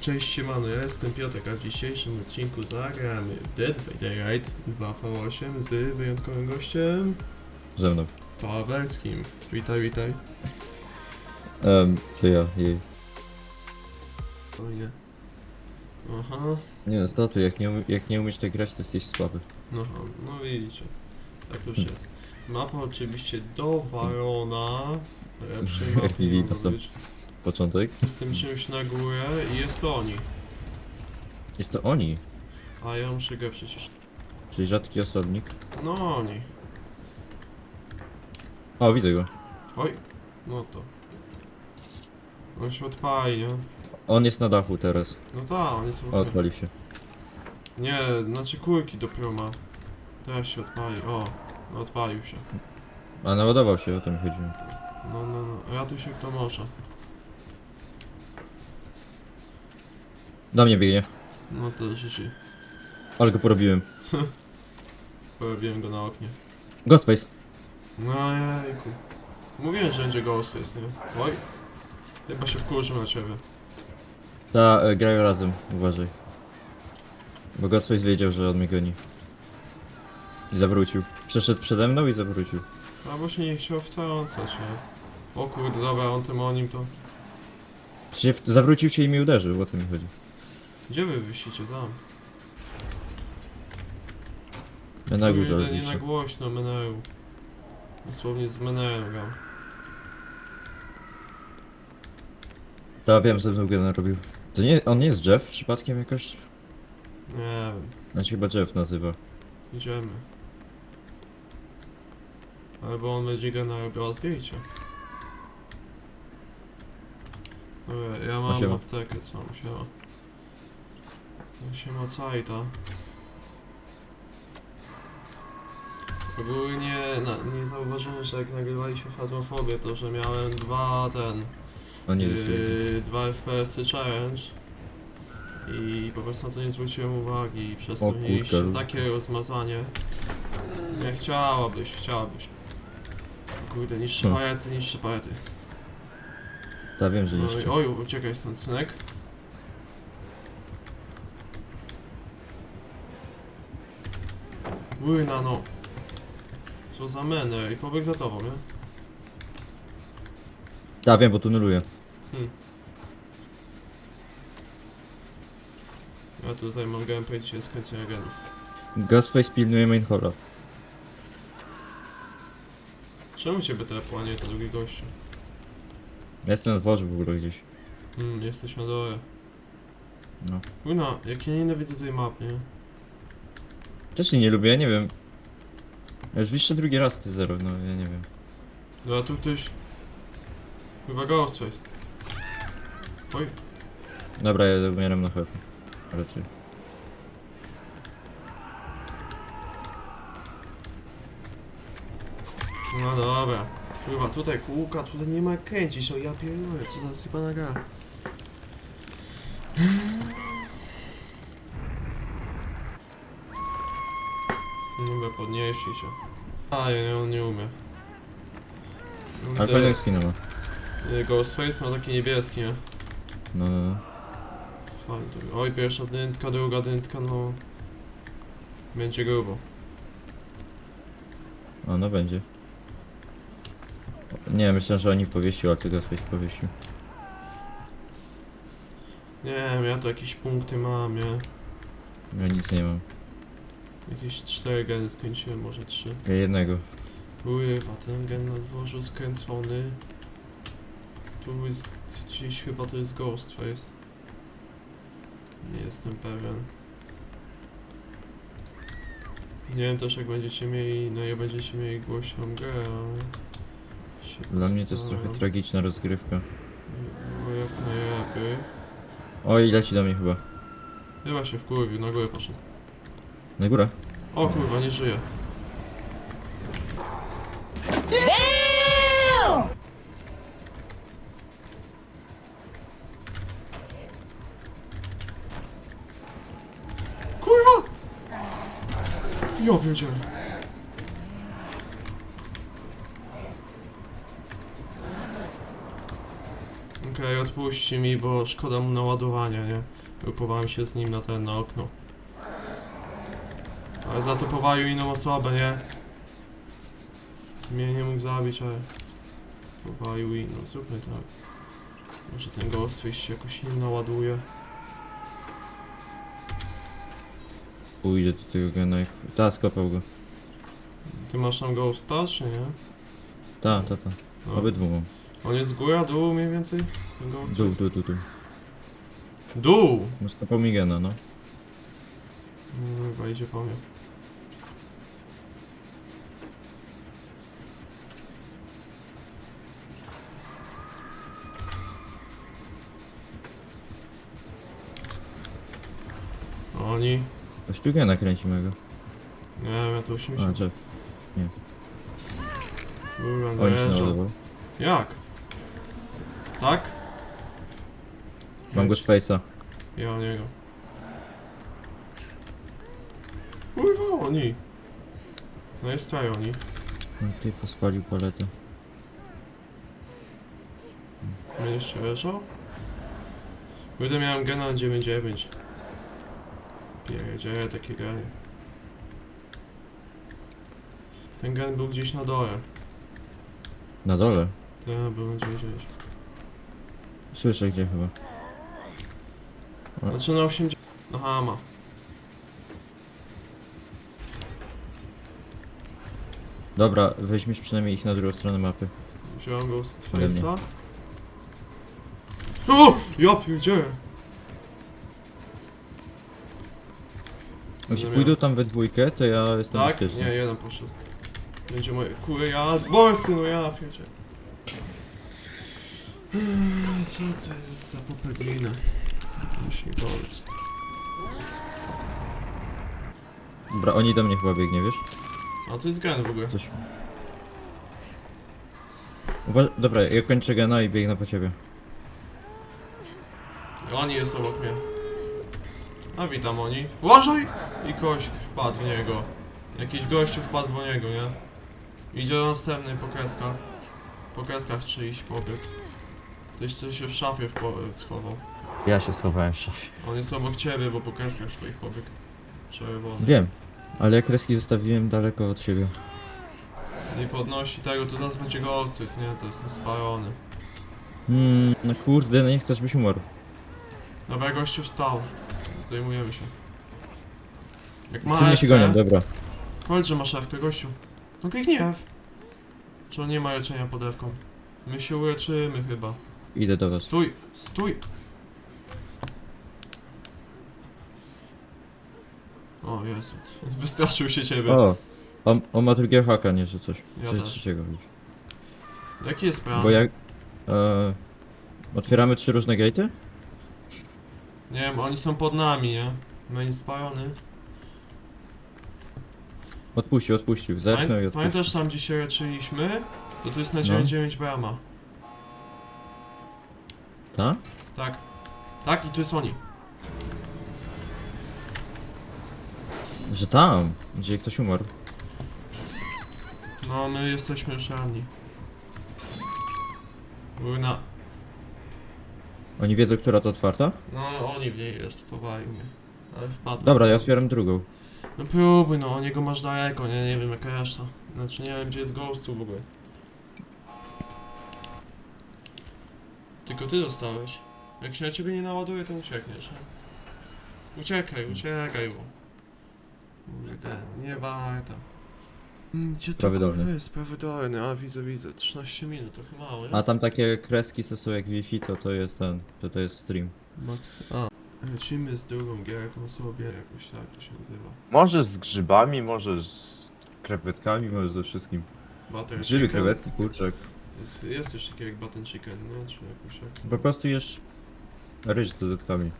Cześć siemano, ja jestem Piotrek, a w dzisiejszym odcinku zagramy w Dead by Daylight 2v8 z wyjątkowym gościem Ze mną. Witaj, witaj. Um, to ja, jej. Fajnie. Aha, Nie tato, jak nie, umie- jak nie umiesz tak grać, to jesteś słaby. no, no widzicie. Tak to już jest. Mapa oczywiście dowalona. Lepszej mapy nie Lili mogło to są. być. Początek. Z tym czymś na górę i jest to oni. Jest to oni, A ja muszę go przecież. czyli rzadki osobnik. No oni. O, widzę go. Oj, no to. On się odpali, nie? On jest na dachu teraz. No tak, on jest w O, odpalił się. Nie, znaczy kulki dopiero ma. Teraz się odpali, o. No odpalił się. A naładował się, o tym chodziło. No, no, no. Ratuj się kto może. Do mnie biegnie. No to życzy. Ale go porobiłem. Porobiłem go na oknie. Ghostface. No jajku. Mówiłem, że będzie Ghostface, nie? Oj. Chyba się wkurzył na ciebie. Ta, e, grają razem, uważaj. Bo Ghostface wiedział, że on mnie goni. I zawrócił. Przeszedł przede mną i zawrócił. A właśnie nie chciał wtrącać, nie? O kurde, dobra, on tym o nim to... Przecież zawrócił się i mi uderzył, o tym mi chodzi. Gdzie wy wisicie tam? Ja na górze Kurde, nie na głośno, Meneu. Dosłownie z Meneu gram. Ta, wiem, ze mną gena robił. To nie, on nie jest Jeff przypadkiem jakoś? Nie wiem, On się chyba Jeff nazywa. idziemy. Albo on będzie go narobił zdjęcie. Dobra, ja mam siema. aptekę, co mam siema. No siema cajta. Ogólnie na, nie zauważyłem, że jak nagrywaliśmy Fazmofobię, to że miałem dwa ten... No nie. Yy, dwa FPS challenge i po prostu na to nie zwróciłem uwagi i przez to mieliście takie rozmazanie. Nie chciałabyś, chciałabyś. Kurde, niższe Hmm. palety, niższe palety. Ta wiem, że No, jeszcze. i- oj, uciekaj stąd, synek. Łyna no. Co za menę i pobiegł za tobą, nie? Ta wiem, bo tuneluję. Hmm. Ja tutaj mam gameplay dzisiaj z kręcenia genów. Ghostface pilnuje main horror. Czemu ciebie telepło, a nie to drugi gościu? Ja jestem na dworze w ogóle gdzieś. Hmm, jesteś na dole. No. Łyna, jak ja nienawidzę tej map, nie? Też jej nie lubię, ja nie wiem. Ja już jeszcze drugi raz ty zero, no ja nie wiem. No a tu ktoś... Chyba Ghostface. Oj, Dobra, ja umieram na chleb. Raczej. no dobra. Chyba tutaj kółka, tutaj nie ma kręcić, no ja pierdolę, co za sypana gra. Podnieśli się. A, ja nie, on nie umie. Fajnego skina ma. y, Ghostface ma taki niebieski, nie? No, no, no. Fajnie to. Oj, pierwsza dyntka, druga dyntka, no. Będzie grubo. A no będzie. Nie, myślę, że oni powiesił, a ty Ghostface powiesił. Nie wiem, ja tu jakieś punkty mam, nie? Ja nic nie mam. Jakieś cztery geny skręciłem, może trzy. Ja jednego. Pływa, ten gen na dworzu skręcony. Tu jest gdzieś chyba to jest Ghostface. Nie jestem pewien. Nie wiem też jak będziecie mieli, no jak będziecie mieli głośną grę, ale... się Dla mnie to jest trochę tragiczna rozgrywka. No jak najlepiej. Oj, leci do mnie chyba. Chyba się wkurwił, na górę poszedł. Na górę? O kurwa, nie żyje. Kurwa! Ja wiedziałem. Okej, odpaliłem. puści mi, bo szkoda mu naładowania, nie? Grupowałem się z nim na ten, na okno. Ale za to powalił inną osobę, nie? Mnie nie mógł zabić, ale... Powalił inną, zróbmy tak. Może ten Ghostface się jakoś nie naładuje. Pójdzie do tego gena jak... Ta, skopał go. Ty masz tam Ghosta, czy nie? Ta, ta, ta. No. Obydwu mam. On jest z góry, a dół mniej więcej? Ten Ghostface? Dół, dół, dół, dół. Dół! No skopał mi gena, no. No, chyba idzie po mnie. Oni... Coś tu gena kręci mego. Nie wiem, ja to A, 80. czy... Kurwa, no On się jeżdżą. naładował. Jak? Tak? Mam Ghostface'a. Ja o niego. Kurwa, oni. No jest tutaj oni. No ty pospalił paletę. Będziesz jeszcze leżał? Kurde, miałem gena na 9.9. Pierdziele, takie geny. Ten gen był gdzieś na dole. Na dole. Ten był na 9.9. Słyszę gdzie chyba. Znaczy na 80... Aha, ma. Dobra, weźmiesz przynajmniej ich na drugą stronę mapy. Wziąłem go z face'a. O! Ja pierdzielę! Jeśli pójdą tam we dwójkę, to ja jestem Tak? bezpieczny. Nie, jeden poszedł. Będzie moje... Kurde, ja... Borsy, no ja pierdzielę. Co to jest za popelina? Musi bolec. Dobra, oni do mnie chyba biegnie, wiesz? A to jest gen w ogóle. Coś... Uwa- Dobra, ja kończę gena i biegnę po ciebie. Oni jest obok mnie. A witam oni. Uważaj! I kość wpadł w niego. Jakiś gościu wpadł w niego, nie? Idzie do następnej po kreskach. Po kreskach czy iść pobieg. Ktoś co się w szafie w schował. Ja się schowałem w szafie. On jest obok ciebie, bo po kreskach twoich pobieg. Czerwony. Wiem, ale ja kreski zostawiłem daleko od siebie. Nie podnosi tego, to zaraz będzie Ghostface, nie? To jestem spalony. Hmm, no kurde, no nie chcesz, byś umarł. Dobra, gościu wstał. Zdejmujemy się. Jak ma mnie się gonią, dobra. Powiedz, że masz F-kę, gościu. No kliknij F. Czy on nie ma leczenia pod F-ką? My się uleczymy chyba. Idę do was. Stój, stój! O Jezu, wystraszył się ciebie. O! On, on ma drugiego haka, nie, że coś. Ja Czy też. trzeciego już. Jaki jest plan? Bo jak... E, otwieramy trzy różne gatey? Nie wiem, oni są pod nami, nie? Main spalony. Odpuścił, odpuścił. Zerknął i Pamię odpuścił. pamiętasz tam, gdzie się leczyliśmy? To tu jest na No. 99 brama. Ta? Tak. Tak, i tu jest oni. Że tam, gdzie ktoś umarł. No, my jesteśmy już ranni. Były na... Oni wiedzą, która to otwarta? No, oni w niej jest, powalił mnie. Ale wpadł. Dobra, ja otwieram drugą. No próbuj, no, o niego masz daleko, nie, nie wiem jaka reszta. Znaczy nie wiem gdzie jest Ghostu w ogóle. Tylko ty dostałeś. Jak się na ciebie nie naładuje, to uciekniesz, nie? Uciekaj, uciekaj, bo... Kurde, nie warto. Mm, Gdzie to Prawy kurwa dolny. jest? Prawy dolny, a widzę, widzę. 13 minut, to chyba mało, nie? A tam takie kreski, co są jak Wi-Fi, to to jest ten, to to jest stream. Max... A. Lecimy z drugą gierką sobie, jakoś tak to się nazywa. Może z grzybami, może z krewetkami, może ze wszystkim. Butter Grzyby, chicken. krewetki, kurczak. Jest, jest coś takiego jak button chicken, nie? Czy jakoś jak... Po prostu jesz ryż z dodatkami.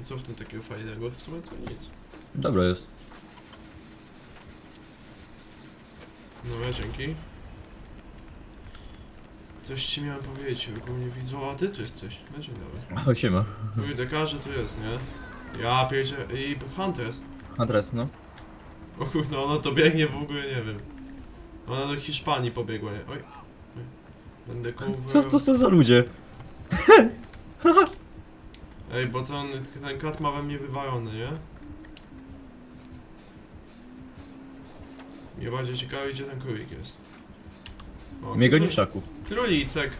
I co w tym takiego fajnego? W sumie to nic. Dobra jest. No ja dzięki. Coś ci miałem powiedzieć, ogólnie widzę, a ty tu jesteś. No dzień dobry. O, siema. Kurde, każdy tu jest, nie? Ja pierdzie... i Hunters. Adres, no. O kurde, ona to biegnie w ogóle, nie wiem. Ona do Hiszpanii pobiegła, nie? Oj. Oj. Będę cover... Co to są za ludzie? Ej, bo ten, ten kat ma we mnie wywalony, nie? Mnie bardziej ciekawi, gdzie ten królik jest. O, Mnie goni w szaku. Królicek.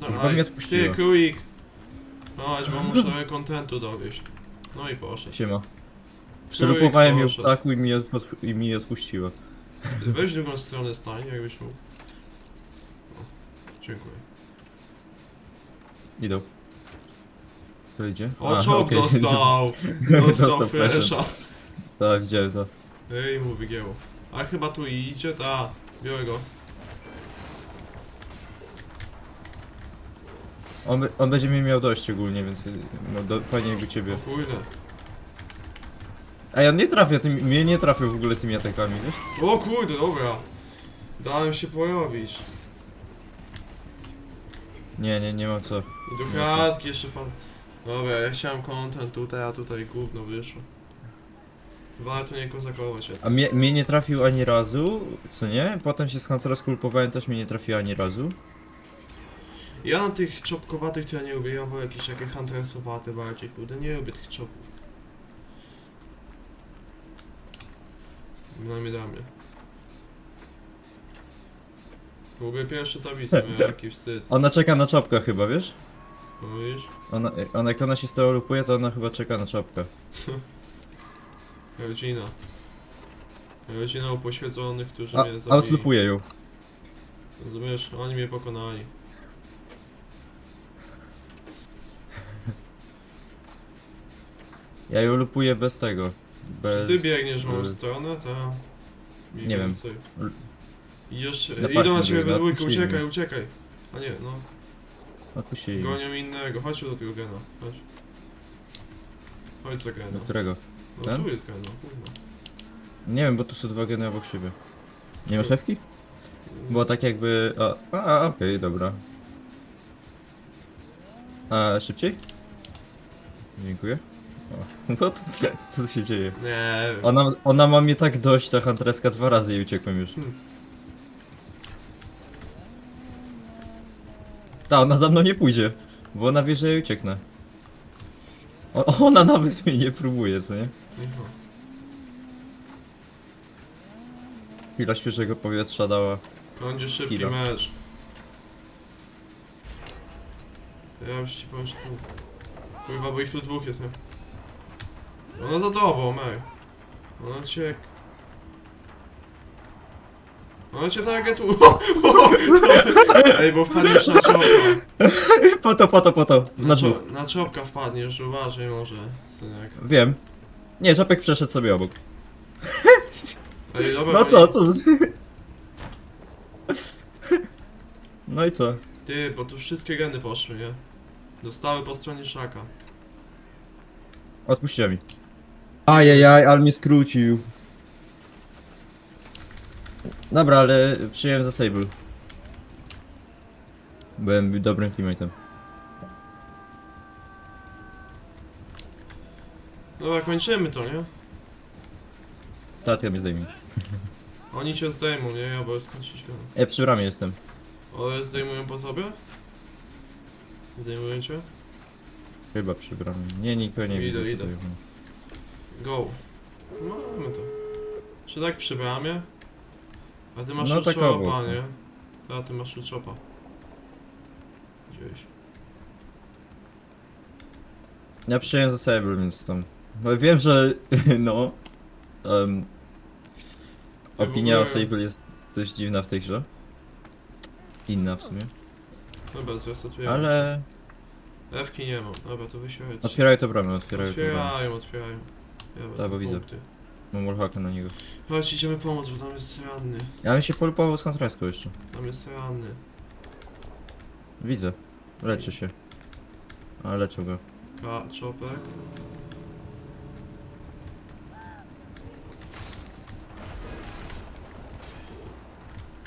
Chyba mnie Ty, odpuściła. królik. Chodź, bo muszę kontentu dowieść. No i poszedł. Siema. Przelupowałem ją w poszedł. ptaku i mi, odpu- i mi odpuściła. Weź drugą stronę stań, jakbyś mógł. O, dziękuję. Idą. To idzie? O, A, czołg okej. dostał! Dostał Dostał flesza. Tak, widziałem to. Ej, mu wygięło. A chyba tu idzie, ta. Biorę go. On, on będzie mi miał dość ogólnie, więc no, do, fajnie jakby ciebie. kurde. A ja nie trafię, tym, mnie nie trafił w ogóle tymi atakami, wiesz? O kurde, dobra. Dałem się porobić. Nie, nie, nie ma co. I do kratki jeszcze pan. Dobra, ja chciałem content tutaj, a tutaj gówno wyszło. Warto nie kozakować. A mnie, mnie nie trafił ani razu, co nie? Potem się z Huntera skulpowałem, też mnie nie trafił ani razu. Ja na tych czopkowatych to ja nie lubię, ja wolę jakieś takie huntersowate bardziej, kurde, nie lubię tych czopów. Dla mnie, dla mnie. Lubię pierwsze zabijstwo, miałem jaki wstyd. Ona czeka na czapkę chyba, wiesz? Mówisz? Ona, ona, jak ona się z tego lupuje, to ona chyba czeka na czapkę. Rodzina. Rodzina upośledzonych, którzy A, mnie a zabili. odlupuje ją. Rozumiesz? Oni mnie pokonali. Ja ją lupuję bez tego. Bez... Czy ty biegniesz w moją y, stronę, to... Mniej Nie wiem. więcej. Idziesz, Na idą na parking ciebie we dwójkę, uciekaj, uciekaj. A nie, no. Odpuścili. Gonią innego, chodź tu do tego gena, chodź. Chodź za gena. Do którego? No ten? tu jest gena, kurwa. Nie wiem, bo tu są dwa geny obok siebie. Nie ma szewki? Było tak jakby... A, a, a okej, dobra. A, szybciej? Dziękuję. O, what? Co tu się dzieje? Nie wiem. Ona, ona ma mnie tak dość, ta huntereska dwa razy i uciekłem już. Hmm. Ta, ona za mną nie pójdzie, bo ona wie, że ja ucieknę. O, ona nawet mnie nie próbuje, co nie? Aha. Chwila świeżego powietrza dała. Będzie szybki Skilla. mecz. Ja już ci powiem, że tu... Kurwa, bo ich tu dwóch jest, nie? Ona za tobą, Mej. Ona cię... Ona cię tak tu... Ej, bo wpadniesz na czopka. Po to, po to, po to. Na, Na na czopka wpadniesz, uważaj może, synek. Wiem. Nie, czapek przeszedł sobie obok. Ej, dobra, No co, co? z- No i co? Ty, bo tu wszystkie geny poszły, nie? Dostały po stronie szaka. Odpuśćcie mi. Ajajaj, ale mnie skrócił. Dobra, ale przyjąłem za Sable. Byłem dobrym teammateem. Dobra, kończymy to, nie? Tatka mnie zdejmij. Oni cię zdejmą, nie? Ja skończyć go. Ja przy bramie jestem. Ale zdejmują po tobie? Zdejmują cię? Chyba przy bramie. Nie, nikogo nie Idę, widzę. idę. tutaj. Go. Mamy to. Czy tak przy bramie? A ty masz No, no, tak chopa, nie? A ty masz chopa. Gdzieś. Ja przyjąłem za Sable, więc tam... No wiem, że... no... Um, opinia o ogóle- Sable jest dość dziwna w tej grze. Inna w sumie. Dobra, zresetujemy Ale... Ewki nie mam. Dobra, to wysiądź. Otwierają te bramy, otwierają te bramy. Otwierają, otwierają. Ja Tak, bo widzę. Mam wallhacka na niego. Chodź, idziemy pomóc, bo tam jest ranny. Ja bym się polupował z kontreską jeszcze. Tam jest ranny. Widzę. Leczy się. A leczę go. Ka czopek.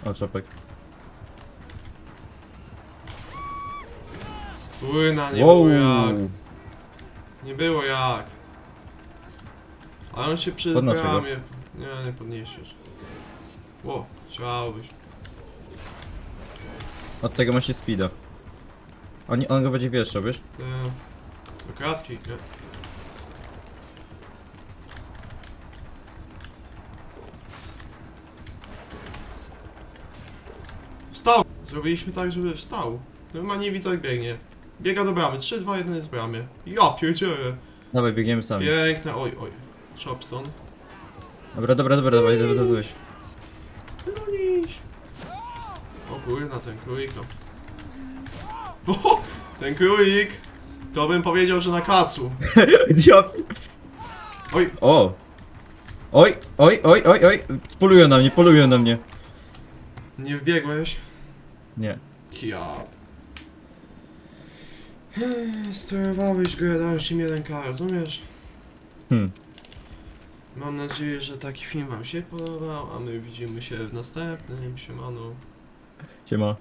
O, czopek. Płyna, nie Wow! było jak. Nie było jak. Ale on się przy Podnoszę go. bramie... Nie, nie podniesiesz. Ło, chciałbyś. Od tego ma się speeda. On, on go będzie wieszczał, wiesz? Te... Do kratki, nie? Wstał! Zrobiliśmy tak, żeby wstał. Normalnie widzę jak biegnie. Biega do bramy. 3, 2, 1 jest w bramie. Ja pierdzielę. Dawaj, biegniemy sami. Piękne, oj, oj. Chopson. Dobra, dobra, dobra, dawaj, dawaj, dawaj. Bronić! O kurna, ten królik to... O, ten królik! To bym powiedział, że na kacu. Diab. Oj, O! Oj, oj, oj, oj, oj! Polują na mnie, polują na mnie. nie wbiegłeś? Nie. Ja. Sterowałeś grę, dałeś im 1K, rozumiesz? Hmm. Mam nadzieję, że taki film wam się podobał, a my widzimy się w następnym. Siemano. Siema.